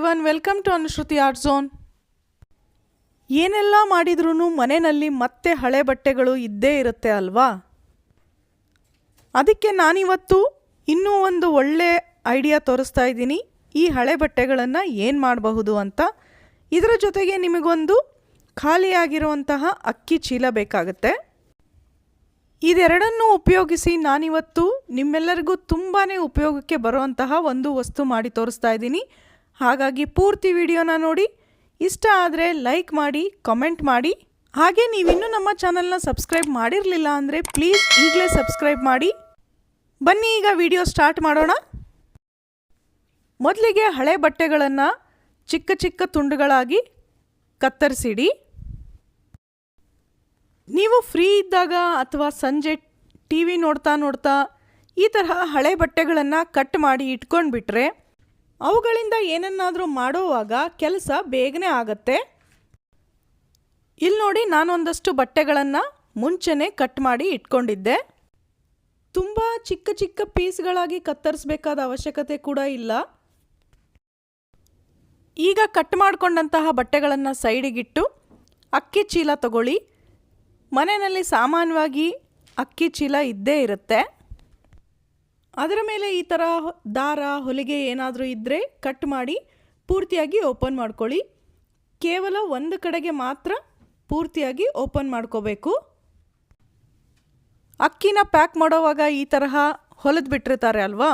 One welcome to Anushruti art zone ಏನೆಲ್ಲ ಮಾಡಿದ್ರೂ ಮನೆಯಲ್ಲಿ ಮತ್ತೆ ಹಳೆ ಬಟ್ಟೆಗಳು ಇದ್ದೇ ಇರುತ್ತೆ ಅಲ್ವಾ? ಅದಕ್ಕೆ ನಾನಿವತ್ತು ಇನ್ನೂ ಒಂದು ಒಳ್ಳೆ ಐಡಿಯಾ ತೋರಿಸ್ತಾ ಇದ್ದೀನಿ. ಈ ಹಳೆ ಬಟ್ಟೆಗಳನ್ನು ಏನು ಮಾಡಬಹುದು ಅಂತ. ಇದರ ಜೊತೆಗೆ ನಿಮಗೊಂದು ಖಾಲಿಯಾಗಿರುವಂತಹ ಅಕ್ಕಿ ಚೀಲ ಬೇಕಾಗುತ್ತೆ. ಇದೆರಡನ್ನೂ ಉಪಯೋಗಿಸಿ ನಾನಿವತ್ತು ನಿಮ್ಮೆಲ್ಲರಿಗೂ ತುಂಬಾ ಉಪಯೋಗಕ್ಕೆ ಬರುವಂತಹ ಒಂದು ವಸ್ತು ಮಾಡಿ ತೋರಿಸ್ತಾ ಇದ್ದೀನಿ. ಹಾಗಾಗಿ ಪೂರ್ತಿ ವಿಡಿಯೋನ ನೋಡಿ. ಇಷ್ಟ ಆದರೆ ಲೈಕ್ ಮಾಡಿ, ಕಮೆಂಟ್ ಮಾಡಿ. ಹಾಗೆ ನೀವಿನ್ನೂ ನಮ್ಮ ಚಾನಲ್ನ ಸಬ್ಸ್ಕ್ರೈಬ್ ಮಾಡಿರಲಿಲ್ಲ ಅಂದರೆ ಪ್ಲೀಸ್ ಈಗಲೇ ಸಬ್ಸ್ಕ್ರೈಬ್ ಮಾಡಿ. ಬನ್ನಿ ಈಗ ವಿಡಿಯೋ ಸ್ಟಾರ್ಟ್ ಮಾಡೋಣ. ಮೊದಲಿಗೆ ಹಳೆ ಬಟ್ಟೆಗಳನ್ನು ಚಿಕ್ಕ ಚಿಕ್ಕ ತುಂಡುಗಳಾಗಿ ಕತ್ತರಿಸಿಡಿ. ನೀವು ಫ್ರೀ ಇದ್ದಾಗ ಅಥವಾ ಸಂಜೆ ಟಿ ವಿ ನೋಡ್ತಾ ನೋಡ್ತಾ ಈ ತರಹ ಹಳೆ ಬಟ್ಟೆಗಳನ್ನು ಕಟ್ ಮಾಡಿ ಇಟ್ಕೊಂಡ್ಬಿಟ್ರೆ ಅವುಗಳಿಂದ ಏನನ್ನಾದರೂ ಮಾಡುವಾಗ ಕೆಲಸ ಬೇಗನೆ ಆಗತ್ತೆ. ಇಲ್ಲಿ ನೋಡಿ ನಾನೊಂದಷ್ಟು ಬಟ್ಟೆಗಳನ್ನು ಮುಂಚೆನೇ ಕಟ್ ಮಾಡಿ ಇಟ್ಕೊಂಡಿದ್ದೆ. ತುಂಬ ಚಿಕ್ಕ ಚಿಕ್ಕ ಪೀಸ್ಗಳಾಗಿ ಕತ್ತರಿಸಬೇಕಾದ ಅವಶ್ಯಕತೆ ಕೂಡ ಇಲ್ಲ. ಈಗ ಕಟ್ ಮಾಡಿಕೊಂಡಂತಹ ಬಟ್ಟೆಗಳನ್ನು ಸೈಡಿಗಿಟ್ಟು ಅಕ್ಕಿ ಚೀಲ ತಗೊಳ್ಳಿ. ಮನೆಯಲ್ಲಿ ಸಾಮಾನ್ಯವಾಗಿ ಅಕ್ಕಿ ಚೀಲ ಇದ್ದೇ ಇರುತ್ತೆ. ಅದರ ಮೇಲೆ ಈ ಥರ ದಾರ, ಹೊಲಿಗೆ ಏನಾದರೂ ಇದ್ದರೆ ಕಟ್ ಮಾಡಿ ಪೂರ್ತಿಯಾಗಿ ಓಪನ್ ಮಾಡ್ಕೊಳ್ಳಿ. ಕೇವಲ ಒಂದು ಕಡೆಗೆ ಮಾತ್ರ ಪೂರ್ತಿಯಾಗಿ ಓಪನ್ ಮಾಡ್ಕೋಬೇಕು. ಅಕ್ಕಿನ ಪ್ಯಾಕ್ ಮಾಡೋವಾಗ ಈ ತರಹ ಹೊಲಿದು ಬಿಟ್ಟಿರ್ತಾರೆ ಅಲ್ವಾ?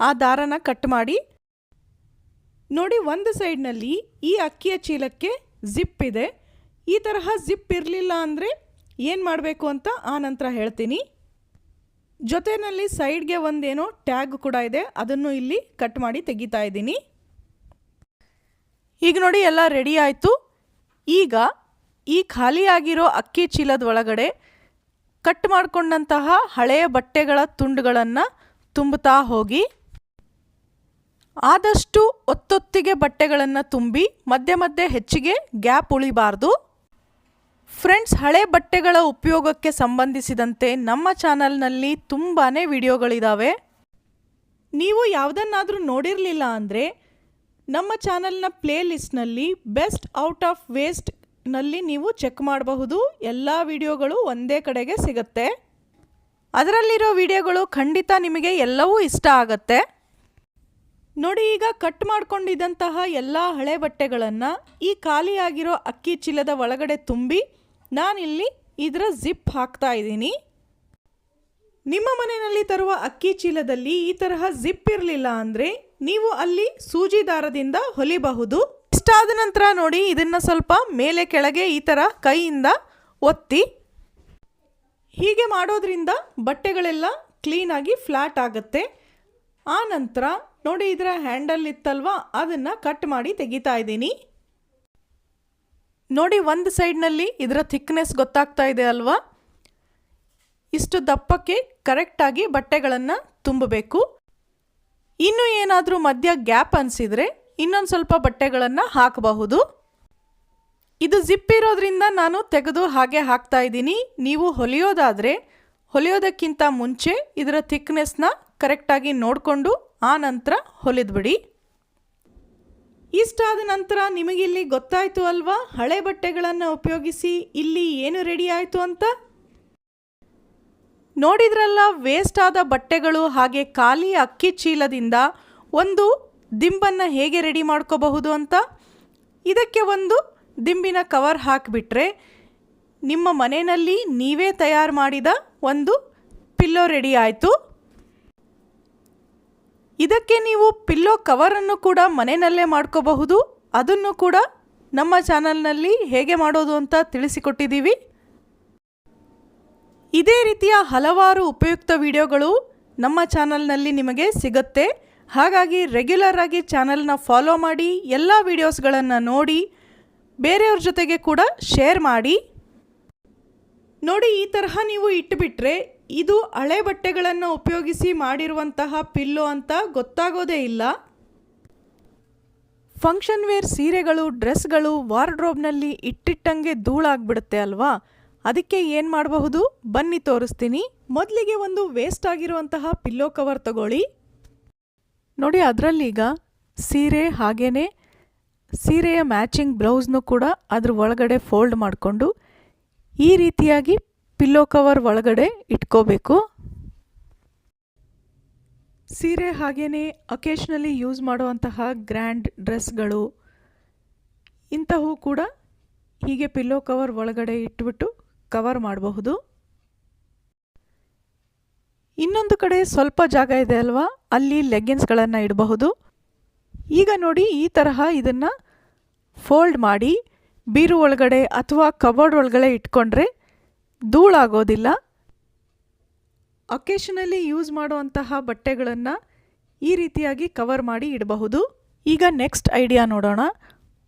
ಆ ದಾರನ ಕಟ್ ಮಾಡಿ. ನೋಡಿ ಒಂದು ಸೈಡ್ನಲ್ಲಿ ಈ ಅಕ್ಕಿಯ ಚೀಲಕ್ಕೆ ಜಿಪ್ ಇದೆ. ಈ ತರಹ ಜಿಪ್ ಇರಲಿಲ್ಲ ಅಂದರೆ ಏನು ಮಾಡಬೇಕು ಅಂತ ಆ ನಂತರ ಹೇಳ್ತೀನಿ. ಜೊತೆಯಲ್ಲಿ ಸೈಡ್ಗೆ ಒಂದೇನೋ ಟ್ಯಾಗ್ ಕೂಡ ಇದೆ. ಅದನ್ನು ಇಲ್ಲಿ ಕಟ್ ಮಾಡಿ ತೆಗಿತಾ ಇದ್ದೀನಿ. ಈಗ ನೋಡಿ ಎಲ್ಲ ರೆಡಿ ಆಯಿತು. ಈಗ ಈ ಖಾಲಿಯಾಗಿರೋ ಅಕ್ಕಿ ಚೀಲದ ಒಳಗಡೆ ಕಟ್ ಮಾಡಿಕೊಂಡಂತಹ ಹಳೆಯ ಬಟ್ಟೆಗಳ ತುಂಡುಗಳನ್ನು ತುಂಬುತ್ತಾ ಹೋಗಿ. ಆದಷ್ಟು ಒತ್ತೊತ್ತಿಗೆ ಬಟ್ಟೆಗಳನ್ನು ತುಂಬಿ ಮಧ್ಯೆ ಮಧ್ಯೆ ಹೆಚ್ಚಿಗೆ ಗ್ಯಾಪ್ ಉಳಿಬಾರ್ದು. ಫ್ರೆಂಡ್ಸ್, ಹಳೆ ಬಟ್ಟೆಗಳ ಉಪಯೋಗಕ್ಕೆ ಸಂಬಂಧಿಸಿದಂತೆ ನಮ್ಮ ಚಾನಲ್ನಲ್ಲಿ ತುಂಬಾ ವಿಡಿಯೋಗಳಿದ್ದಾವೆ ನೀವು ಯಾವುದನ್ನಾದರೂ ನೋಡಿರಲಿಲ್ಲ ಅಂದರೆ ನಮ್ಮ ಚಾನಲ್ನ ಪ್ಲೇ ಲಿಸ್ಟ್ನಲ್ಲಿ ಬೆಸ್ಟ್ ಔಟ್ ಆಫ್ ವೇಸ್ಟ್ನಲ್ಲಿ ನೀವು ಚೆಕ್ ಮಾಡಬಹುದು. ಎಲ್ಲ ವಿಡಿಯೋಗಳು ಒಂದೇ ಕಡೆಗೆ ಸಿಗುತ್ತೆ. ಅದರಲ್ಲಿರೋ ವಿಡಿಯೋಗಳು ಖಂಡಿತ ನಿಮಗೆ ಎಲ್ಲವೂ ಇಷ್ಟ ಆಗತ್ತೆ. ನೋಡಿ, ಈಗ ಕಟ್ ಮಾಡಿಕೊಂಡಿದ್ದಂತಹ ಎಲ್ಲ ಹಳೆ ಬಟ್ಟೆಗಳನ್ನು ಈ ಖಾಲಿಯಾಗಿರೋ ಅಕ್ಕಿ ಚೀಲದ ಒಳಗಡೆ ತುಂಬಿ ನಾನಿಲ್ಲಿ ಇದರ ಜಿಪ್ ಹಾಕ್ತಾ ಇದ್ದೀನಿ. ನಿಮ್ಮ ಮನೆಯಲ್ಲಿ ತರುವ ಅಕ್ಕಿ ಚೀಲದಲ್ಲಿ ಈ ತರಹ ಜಿಪ್ ಇರಲಿಲ್ಲ ಅಂದರೆ ನೀವು ಅಲ್ಲಿ ಸೂಜಿ ದಾರದಿಂದ ಹೊಲಿಬಹುದು ಇಷ್ಟಾದ ನಂತರ ನೋಡಿ ಇದನ್ನು ಸ್ವಲ್ಪ ಮೇಲೆ ಕೆಳಗೆ ಈ ಥರ ಕೈಯಿಂದ ಒತ್ತಿ. ಹೀಗೆ ಮಾಡೋದ್ರಿಂದ ಬಟ್ಟೆಗಳೆಲ್ಲ ಕ್ಲೀನಾಗಿ ಫ್ಲ್ಯಾಟ್ ಆಗುತ್ತೆ. ಆ ನಂತರ ನೋಡಿ ಇದರ ಹ್ಯಾಂಡಲ್ ಇತ್ತಲ್ವಾ? ಅದನ್ನು ಕಟ್ ಮಾಡಿ ತೆಗಿತಾ ಇದ್ದೀನಿ. ನೋಡಿ ಒಂದು ಸೈಡ್ನಲ್ಲಿ ಇದರ ಥಿಕ್ನೆಸ್ ಗೊತ್ತಾಗ್ತಾ ಇದೆ ಅಲ್ವಾ? ಇಷ್ಟು ದಪ್ಪಕ್ಕೆ ಕರೆಕ್ಟಾಗಿ ಬಟ್ಟೆಗಳನ್ನು ತುಂಬಬೇಕು. ಇನ್ನು ಏನಾದರೂ ಮಧ್ಯ ಗ್ಯಾಪ್ ಅನಿಸಿದರೆ ಇನ್ನೊಂದು ಸ್ವಲ್ಪ ಬಟ್ಟೆಗಳನ್ನು ಹಾಕಬಹುದು. ಇದು ಜಿಪ್ ಇರೋದ್ರಿಂದ ನಾನು ತೆಗೆದು ಹಾಗೆ ಹಾಕ್ತಾ ಇದ್ದೀನಿ. ನೀವು ಹೊಲಿಯೋದಾದರೆ ಹೊಲಿಯೋದಕ್ಕಿಂತ ಮುಂಚೆ ಇದರ ಥಿಕ್ನೆಸ್ನ ಕರೆಕ್ಟಾಗಿ ನೋಡಿಕೊಂಡು ಆ ನಂತರ ಹೊಲಿದ್ಬಿಡಿ. ಇಷ್ಟಾದ ನಂತರ ನಿಮಗಿಲ್ಲಿ ಗೊತ್ತಾಯಿತು ಅಲ್ವಾ? ಹಳೆ ಬಟ್ಟೆಗಳನ್ನು ಉಪಯೋಗಿಸಿ ಇಲ್ಲಿ ಏನು ರೆಡಿ ಆಯಿತು ಅಂತ? ನೋಡಿದ್ರಲ್ಲ ವೇಸ್ಟ್ ಆದ ಬಟ್ಟೆಗಳು ಹಾಗೆ ಖಾಲಿ ಅಕ್ಕಿ ಚೀಲದಿಂದ ಒಂದು ದಿಂಬನ್ನು ಹೇಗೆ ರೆಡಿ ಮಾಡ್ಕೋಬಹುದು ಅಂತ? ಇದಕ್ಕೆ ಒಂದು ದಿಂಬಿನ ಕವರ್ ಹಾಕಿಬಿಟ್ರೆ ನಿಮ್ಮ ಮನೆಯಲ್ಲಿ ನೀವೇ ತಯಾರು ಮಾಡಿದ ಒಂದು ಪಿಲ್ಲೋ ರೆಡಿ ಆಯಿತು. ಇದಕ್ಕೆ ನೀವು ಪಿಲ್ಲೋ ಕವರನ್ನು ಕೂಡ ಮನೆಯಲ್ಲೇ ಮಾಡ್ಕೋಬಹುದು. ಅದನ್ನು ಕೂಡ ನಮ್ಮ ಚಾನಲ್ನಲ್ಲಿ ಹೇಗೆ ಮಾಡೋದು ಅಂತ ತಿಳಿಸಿಕೊಟ್ಟಿದ್ದೀವಿ. ಇದೇ ರೀತಿಯ ಹಲವಾರು ಉಪಯುಕ್ತ ವಿಡಿಯೋಗಳು ನಮ್ಮ ಚಾನಲ್ನಲ್ಲಿ ನಿಮಗೆ ಸಿಗುತ್ತೆ. ಹಾಗಾಗಿ ರೆಗ್ಯುಲರ್ ಆಗಿ ಚಾನಲ್ನ ಫಾಲೋ ಮಾಡಿ, ಎಲ್ಲ ವಿಡಿಯೋಸ್ಗಳನ್ನು ನೋಡಿ, ಬೇರೆಯವ್ರ ಜೊತೆಗೆ ಕೂಡ ಶೇರ್ ಮಾಡಿ. ನೋಡಿ, ಈ ತರಹ ನೀವು ಇಟ್ಟುಬಿಟ್ರೆ ಇದು ಹಳೆ ಬಟ್ಟೆಗಳನ್ನು ಉಪಯೋಗಿಸಿ ಮಾಡಿರುವಂತಹ ಪಿಲ್ಲೋ ಅಂತ ಗೊತ್ತಾಗೋದೇ ಇಲ್ಲ. ಫಂಕ್ಷನ್ ವೇರ್ ಸೀರೆಗಳು, ಡ್ರೆಸ್ಗಳು ವಾರ್ಡ್ರೋಬ್ನಲ್ಲಿ ಇಟ್ಟಿಟ್ಟಂಗೆ ಧೂಳಾಗ್ಬಿಡುತ್ತೆ ಅಲ್ವಾ? ಅದಕ್ಕೆ ಏನು ಮಾಡಬಹುದು? ಬನ್ನಿ ತೋರಿಸ್ತೀನಿ. ಮೊದಲಿಗೆ ಒಂದು ವೇಸ್ಟ್ ಆಗಿರುವಂತಹ ಪಿಲ್ಲೋ ಕವರ್ ತಗೊಳ್ಳಿ. ನೋಡಿ ಅದರಲ್ಲೀಗ ಸೀರೆ ಹಾಗೇ ಸೀರೆಯ ಮ್ಯಾಚಿಂಗ್ ಬ್ಲೌಸ್ನು ಕೂಡ ಅದ್ರ ಒಳಗಡೆ ಫೋಲ್ಡ್ ಮಾಡಿಕೊಂಡು ಈ ರೀತಿಯಾಗಿ ಪಿಲ್ಲೋ ಕವರ್ ಒಳಗಡೆ ಇಟ್ಕೋಬೇಕು. ಸೀರೆ ಹಾಗೆಯೇ ಅಕೇಶ್ನಲಿ ಯೂಸ್ ಮಾಡುವಂತಹ ಗ್ರ್ಯಾಂಡ್ ಡ್ರೆಸ್ಗಳು ಇಂತಹವು ಕೂಡ ಹೀಗೆ ಪಿಲ್ಲೋ ಕವರ್ ಒಳಗಡೆ ಇಟ್ಬಿಟ್ಟು ಕವರ್ ಮಾಡಬಹುದು. ಇನ್ನೊಂದು ಕಡೆ ಸ್ವಲ್ಪ ಜಾಗ ಇದೆ ಅಲ್ವಾ? ಅಲ್ಲಿ ಲೆಗ್ಗಿನ್ಸ್ಗಳನ್ನು ಇಡಬಹುದು. ಈಗ ನೋಡಿ ಈ ತರಹ ಇದನ್ನು ಫೋಲ್ಡ್ ಮಾಡಿ ಬೀರು ಒಳಗಡೆ ಅಥವಾ ಕಬೋರ್ಡ್ ಒಳಗಡೆ ಇಟ್ಕೊಂಡ್ರೆ ಧೂಳಾಗೋದಿಲ್ಲ. ಅಕೇಶನಲ್ಲಿ ಯೂಸ್ ಮಾಡುವಂತಹ ಬಟ್ಟೆಗಳನ್ನು ಈ ರೀತಿಯಾಗಿ ಕವರ್ ಮಾಡಿ ಇಡಬಹುದು. ಈಗ ನೆಕ್ಸ್ಟ್ ಐಡಿಯಾ ನೋಡೋಣ.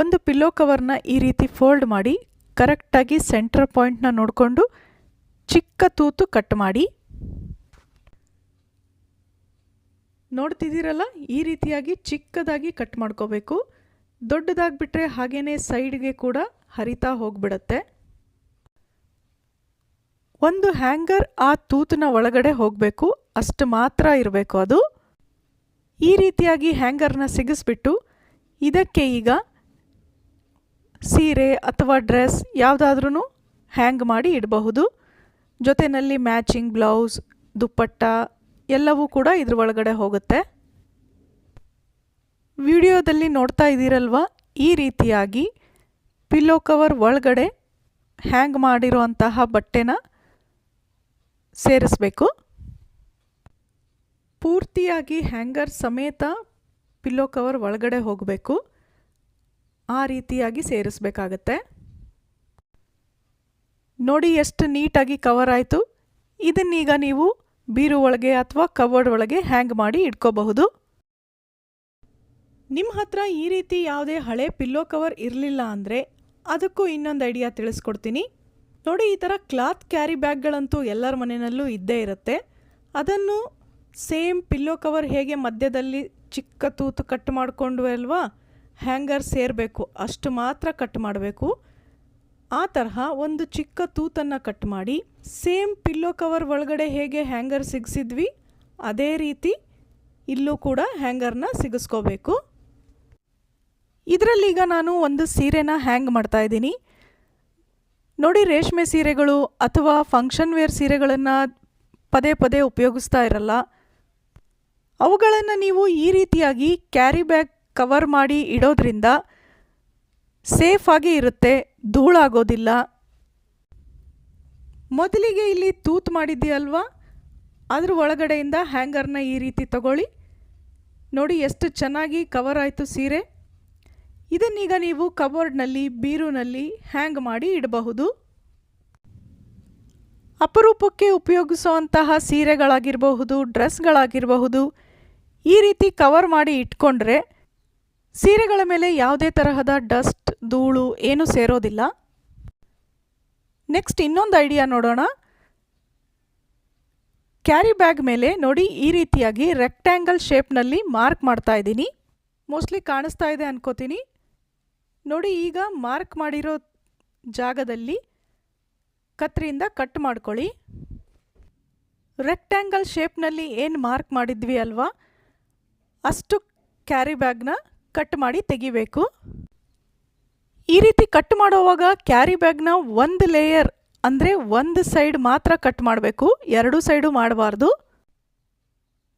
ಒಂದು ಪಿಲ್ಲೋ ಕವರ್ನ ಈ ರೀತಿ ಫೋಲ್ಡ್ ಮಾಡಿ ಕರೆಕ್ಟಾಗಿ ಸೆಂಟ್ರ್ ಪಾಯಿಂಟ್ನ ನೋಡಿಕೊಂಡು ಚಿಕ್ಕ ತೂತು ಕಟ್ ಮಾಡಿ. ನೋಡ್ತಿದ್ದೀರಲ್ಲ, ಈ ರೀತಿಯಾಗಿ ಚಿಕ್ಕದಾಗಿ ಕಟ್ ಮಾಡ್ಕೋಬೇಕು. ದೊಡ್ಡದಾಗಿಬಿಟ್ರೆ ಹಾಗೇ ಸೈಡ್ಗೆ ಕೂಡ ಹರಿತಾ ಹೋಗ್ಬಿಡತ್ತೆ. ಒಂದು ಹ್ಯಾಂಗರ್ ಆ ತೂತಿನ ಒಳಗಡೆ ಹೋಗಬೇಕು, ಅಷ್ಟು ಮಾತ್ರ ಇರಬೇಕು ಅದು. ಈ ರೀತಿಯಾಗಿ ಹ್ಯಾಂಗರ್ನ ಸಿಗಿಸ್ಬಿಟ್ಟು ಇದಕ್ಕೆ ಈಗ ಸೀರೆ ಅಥವಾ ಡ್ರೆಸ್ ಯಾವುದಾದ್ರೂ ಹ್ಯಾಂಗ್ ಮಾಡಿ ಇಡಬಹುದು. ಜೊತೆಯಲ್ಲಿ ಮ್ಯಾಚಿಂಗ್ ಬ್ಲೌಸ್, ದುಪ್ಪಟ್ಟ ಎಲ್ಲವೂ ಕೂಡ ಇದ್ರ ಒಳಗಡೆ ಹೋಗುತ್ತೆ. ವಿಡಿಯೋದಲ್ಲಿ ನೋಡ್ತಾ ಇದ್ದೀರಲ್ವ? ಈ ರೀತಿಯಾಗಿ ಪಿಲ್ಲೋ ಕವರ್ ಒಳಗಡೆ ಹ್ಯಾಂಗ್ ಮಾಡಿರುವಂತಹ ಬಟ್ಟೆನ ಸೇರಿಸಬೇಕು. ಪೂರ್ತಿಯಾಗಿ ಹ್ಯಾಂಗರ್ ಸಮೇತ ಪಿಲ್ಲೋ ಕವರ್ ಒಳಗಡೆ ಹೋಗಬೇಕು. ಆ ರೀತಿಯಾಗಿ ಸೇರಿಸ್ಬೇಕಾಗತ್ತೆ. ನೋಡಿ ಎಷ್ಟು ನೀಟಾಗಿ ಕವರ್ ಆಯಿತು. ಇದನ್ನೀಗ ನೀವು ಬೀರು ಒಳಗೆ ಅಥವಾ ಕವರ್ಡ್ ಒಳಗೆ ಹ್ಯಾಂಗ್ ಮಾಡಿ ಇಟ್ಕೋಬಹುದು. ನಿಮ್ಮ ಹತ್ರ ಈ ರೀತಿ ಯಾವುದೇ ಹಳೆ ಪಿಲ್ಲೋ ಕವರ್ ಇರಲಿಲ್ಲ ಅಂದರೆ ಅದಕ್ಕೂ ಇನ್ನೊಂದು ಐಡಿಯಾ ತಿಳಿಸ್ಕೊಡ್ತೀನಿ. ನೋಡಿ, ಈ ಥರ ಕ್ಲಾತ್ ಕ್ಯಾರಿ ಬ್ಯಾಗ್ಗಳಂತೂ ಎಲ್ಲರ ಮನೆಯಲ್ಲೂ ಇದ್ದೇ ಇರುತ್ತೆ. ಅದನ್ನು ಸೇಮ್ ಪಿಲ್ಲೋ ಕವರ್ ಹೇಗೆ ಮಧ್ಯದಲ್ಲಿ ಚಿಕ್ಕ ತೂತು ಕಟ್ ಮಾಡಿಕೊಂಡು ಅಲ್ವಾ, ಹ್ಯಾಂಗರ್ ಸೇರಬೇಕು, ಅಷ್ಟು ಮಾತ್ರ ಕಟ್ ಮಾಡಬೇಕು. ಆ ತರಹ ಒಂದು ಚಿಕ್ಕ ತೂತನ್ನು ಕಟ್ ಮಾಡಿ, ಸೇಮ್ ಪಿಲ್ಲೋ ಕವರ್ ಒಳಗಡೆ ಹೇಗೆ ಹ್ಯಾಂಗರ್ ಸಿಗಿಸಿದ್ವಿ, ಅದೇ ರೀತಿ ಇಲ್ಲೂ ಕೂಡ ಹ್ಯಾಂಗರ್ನ ಸಿಗಿಸ್ಕೋಬೇಕು. ಇದರಲ್ಲೀಗ ನಾನು ಒಂದು ಸೀರೆನ ಹ್ಯಾಂಗ್ ಮಾಡ್ತಾ ಇದ್ದೀನಿ. ನೋಡಿ ರೇಷ್ಮೆ ಸೀರೆಗಳು ಅಥವಾ ಫಂಕ್ಷನ್ ವೇರ್ ಸೀರೆಗಳನ್ನು ಪದೇ ಪದೇ ಉಪಯೋಗಿಸ್ತಾ ಇರಲ್ಲ. ಅವುಗಳನ್ನು ನೀವು ಈ ರೀತಿಯಾಗಿ ಕ್ಯಾರಿ ಬ್ಯಾಗ್ ಕವರ್ ಮಾಡಿ ಇಡೋದ್ರಿಂದ ಸೇಫಾಗಿ ಇರುತ್ತೆ, ಧೂಳಾಗೋದಿಲ್ಲ. ಮೊದಲಿಗೆ ಇಲ್ಲಿ ತೂತು ಮಾಡಿದ್ದೀಯಲ್ವಾ? ಅದ್ರ ಒಳಗಡೆಯಿಂದ ಹ್ಯಾಂಗರ್ನ ಈ ರೀತಿ ತಗೊಳ್ಳಿ. ನೋಡಿ ಎಷ್ಟು ಚೆನ್ನಾಗಿ ಕವರ್ ಆಯಿತು ಸೀರೆ. ಇದನ್ನೀಗ ನೀವು ಕಬೋರ್ಡ್ನಲ್ಲಿ, ಬೀರುನಲ್ಲಿ ಹ್ಯಾಂಗ್ ಮಾಡಿ ಇಡಬಹುದು? ಅಪರೂಪಕ್ಕೆ ಉಪಯೋಗಿಸುವಂತಹ ಸೀರೆಗಳಾಗಿರಬಹುದು, ಡ್ರೆಸ್ಗಳಾಗಿರಬಹುದು, ಈ ರೀತಿ ಕವರ್ ಮಾಡಿ ಇಟ್ಕೊಂಡ್ರೆ ಸೀರೆಗಳ ಮೇಲೆ ಯಾವುದೇ ತರಹದ ಡಸ್ಟ್, ಧೂಳು ಏನೂ ಸೇರೋದಿಲ್ಲ. ನೆಕ್ಸ್ಟ್ ಇನ್ನೊಂದು ಐಡಿಯಾ ನೋಡೋಣ. ಕ್ಯಾರಿ ಬ್ಯಾಗ್ ಮೇಲೆ ನೋಡಿ ಈ ರೀತಿಯಾಗಿ ರೆಕ್ಟ್ಯಾಂಗಲ್ ಶೇಪ್ನಲ್ಲಿ ಮಾರ್ಕ್ ಮಾಡ್ತಾ ಇದ್ದೀನಿ. ಮೋಸ್ಟ್ಲಿ ಕಾಣಿಸ್ತಾ ಇದೆ ಅನ್ಕೋತೀನಿ. ನೋಡಿ ಈಗ ಮಾರ್ಕ್ ಮಾಡಿರೋ ಜಾಗದಲ್ಲಿ ಕತ್ರಿಯಿಂದ ಕಟ್ ಮಾಡ್ಕೊಳ್ಳಿ. ರೆಕ್ಟ್ಯಾಂಗಲ್ ಶೇಪ್ನಲ್ಲಿ ಏನು ಮಾರ್ಕ್ ಮಾಡಿದ್ವಿ ಅಲ್ವಾ? ಅಷ್ಟು ಕ್ಯಾರಿ ಬ್ಯಾಗ್ನ ಕಟ್ ಮಾಡಿ ತೆಗಿಬೇಕು. ಈ ರೀತಿ ಕಟ್ ಮಾಡುವಾಗ ಕ್ಯಾರಿ ಬ್ಯಾಗ್ನ ಒಂದು ಲೇಯರ್, ಅಂದರೆ ಒಂದು ಸೈಡ್ ಮಾತ್ರ ಕಟ್ ಮಾಡಬೇಕು, ಎರಡು ಸೈಡು ಮಾಡಬಾರ್ದು.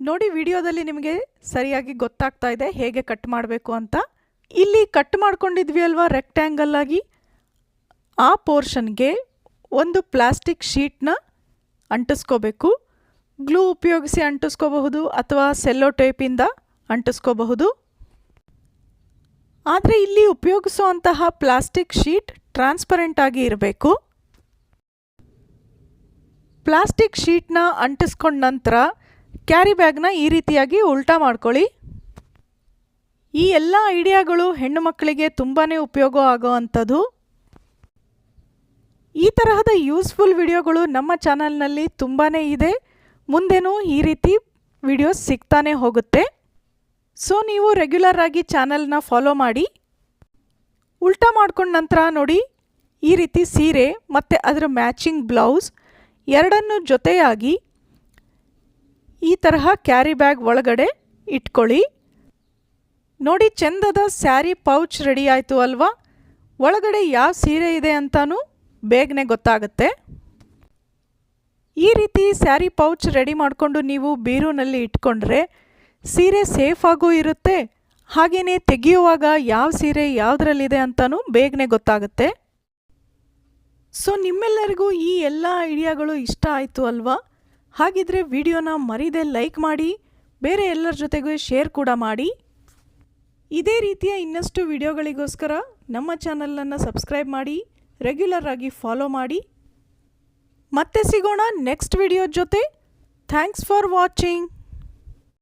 ನೋಡಿ ವಿಡಿಯೋದಲ್ಲಿ ನಿಮಗೆ ಸರಿಯಾಗಿ ಗೊತ್ತಾಗ್ತಾ ಇದೆ ಹೇಗೆ ಕಟ್ ಮಾಡಬೇಕು ಅಂತ. ಇಲ್ಲಿ ಕಟ್ ಮಾಡ್ಕೊಂಡಿದ್ವಿ ಅಲ್ವಾ ರೆಕ್ಟ್ಯಾಂಗಲ್ ಆಗಿ? ಆ ಪೋರ್ಷನ್ಗೆ ಒಂದು ಪ್ಲಾಸ್ಟಿಕ್ ಶೀಟ್ನ ಅಂಟಿಸ್ಕೋಬೇಕು. ಗ್ಲೂ ಉಪಯೋಗಿಸಿ ಅಂಟಿಸ್ಕೋಬಹುದು ಅಥವಾ ಸೆಲ್ಲೋ ಟೇಪಿಂದ ಅಂಟಿಸ್ಕೋಬಹುದು. ಆದರೆ ಇಲ್ಲಿ ಉಪಯೋಗಿಸುವಂತಹ ಪ್ಲಾಸ್ಟಿಕ್ ಶೀಟ್ ಟ್ರಾನ್ಸ್ಪರೆಂಟ್ ಆಗಿ ಇರಬೇಕು. ಪ್ಲಾಸ್ಟಿಕ್ ಶೀಟ್ನ ಅಂಟಿಸ್ಕೊಂಡ ನಂತರ ಕ್ಯಾರಿ ಬ್ಯಾಗ್ನ ಈ ರೀತಿಯಾಗಿ ಉಲ್ಟಾ ಮಾಡ್ಕೊಳ್ಳಿ. ಈ ಎಲ್ಲ ಐಡಿಯಾಗಳು ಹೆಣ್ಣು ಮಕ್ಕಳಿಗೆ ತುಂಬಾ ಉಪಯೋಗ ಆಗೋ ಅಂಥದ್ದು. ಈ ತರಹದ ಯೂಸ್ಫುಲ್ ವಿಡಿಯೋಗಳು ನಮ್ಮ ಚಾನಲ್ನಲ್ಲಿ ತುಂಬಾ ಇದೆ. ಮುಂದೆನೂ ಈ ರೀತಿ ವಿಡಿಯೋಸ್ ಸಿಗ್ತಾನೆ ಹೋಗುತ್ತೆ. ಸೊ, ನೀವು ರೆಗ್ಯುಲರ್ ಆಗಿ ಚಾನಲ್ನ ಫಾಲೋ ಮಾಡಿ. ಉಲ್ಟಾ ಮಾಡ್ಕೊಂಡ ನಂತರ ನೋಡಿ, ಈ ರೀತಿ ಸೀರೆ ಮತ್ತು ಅದರ ಮ್ಯಾಚಿಂಗ್ ಬ್ಲೌಸ್ ಎರಡನ್ನು ಜೊತೆಯಾಗಿ ಈ ತರಹ ಕ್ಯಾರಿ ಬ್ಯಾಗ್ ಒಳಗಡೆ ಇಟ್ಕೊಳ್ಳಿ. ನೋಡಿ ಚಂದದ ಸ್ಯಾರಿ ಪೌಚ್ ರೆಡಿ ಆಯಿತು ಅಲ್ವಾ? ಒಳಗಡೆ ಯಾವ ಸೀರೆ ಇದೆ ಅಂತಾನೂ ಬೇಗನೆ ಗೊತ್ತಾಗುತ್ತೆ. ಈ ರೀತಿ ಸ್ಯಾರಿ ಪೌಚ್ ರೆಡಿ ಮಾಡಿಕೊಂಡು ನೀವು ಬೀರೂನಲ್ಲಿ ಇಟ್ಕೊಂಡ್ರೆ ಸೀರೆ ಸೇಫಾಗೂ ಇರುತ್ತೆ. ಹಾಗೆಯೇ ತೆಗೆಯುವಾಗ ಯಾವ ಸೀರೆ ಯಾವುದರಲ್ಲಿದೆ ಅಂತಲೂ ಬೇಗನೆ ಗೊತ್ತಾಗುತ್ತೆ. ಸೊ ನಿಮ್ಮೆಲ್ಲರಿಗೂ ಈ ಎಲ್ಲ ಐಡಿಯಾಗಳು ಇಷ್ಟ ಆಯಿತು ಅಲ್ವಾ? ಹಾಗಿದ್ರೆ ವಿಡಿಯೋನ ಮರಿದೆ ಲೈಕ್ ಮಾಡಿ, ಬೇರೆ ಎಲ್ಲರ ಜೊತೆಗೂ ಶೇರ್ ಕೂಡ ಮಾಡಿ. ಇದೇ ರೀತಿಯ ಇನ್ನಷ್ಟು ವಿಡಿಯೋಗಳಿಗೋಸ್ಕರ ನಮ್ಮ ಚಾನಲನ್ನು ಸಬ್ಸ್ಕ್ರೈಬ್ ಮಾಡಿ ರೆಗ್ಯುಲರ್ ಆಗಿ ಫಾಲೋ ಮಾಡಿ. ಮತ್ತೆ ಸಿಗೋಣ ನೆಕ್ಸ್ಟ್ ವಿಡಿಯೋ ಜೊತೆ. Thanks for watching